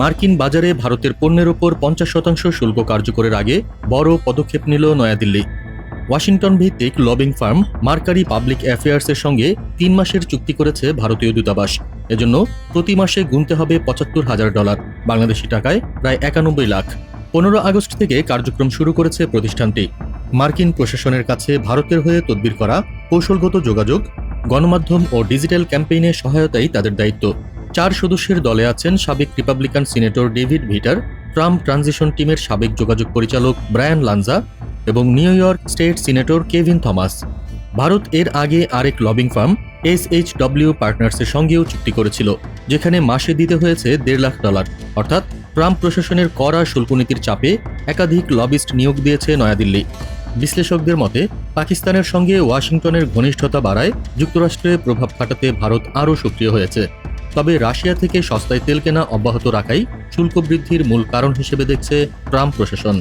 মার্কিন বাজারে ভারতের পণ্যের ওপর পঞ্চাশ শতাংশ শুল্ক কার্যকরের আগে বড় পদক্ষেপ নিল নয়াদিল্লি। ওয়াশিংটন ভিত্তিক লবিং ফার্ম মার্কারি পাবলিক অ্যাফেয়ার্সের সঙ্গে তিন মাসের চুক্তি করেছে ভারতীয় দূতাবাস। এজন্য প্রতি মাসে গুনতে হবে পঁচাত্তর হাজার ডলার, বাংলাদেশি টাকায় প্রায় একানব্বই লাখ। পনেরো আগস্ট থেকে কার্যক্রম শুরু করেছে প্রতিষ্ঠানটি। মার্কিন প্রশাসনের কাছে ভারতের হয়ে তদবির করা কৌশলগত যোগাযোগ, গণমাধ্যম ও ডিজিটাল ক্যাম্পেইনে সহায়তাই তাদের দায়িত্ব। চার সদস্যের দলে আছেন সাবেক Republican senator David Vitter, Trump transition টিমের সাবেক যোগাযোগ পরিচালক ব্রায়ান লানজা এবং New York state senator Kevin Thomas. Bharat এর আগে আরেক lobbying firm S H W পার্টনার্সের সঙ্গেও চুক্তি করেছিল, যেখানে মাসে দিতে হয়েছে দেড় লাখ ডলার। অর্থাৎ ট্রাম্প প্রশাসনের কড়া শুল্কনীতির চাপে একাধিক লবিস্ট নিয়োগ দিয়েছে নয়াদিল্লি। বিশ্লেষকদের মতে, পাকিস্তানের সঙ্গে ওয়াশিংটনের ঘনিষ্ঠতা বাড়ায় যুক্তরাষ্ট্রে প্রভাব খাটাতে ভারত আরও সক্রিয় হয়েছে। তবে রাশিয়া থেকে সস্তায় তেল কেনা অব্যাহত রাখাই শুল্ক বৃদ্ধির মূল কারণ হিসেবে দেখছে ট্রাম্প প্রশাসন।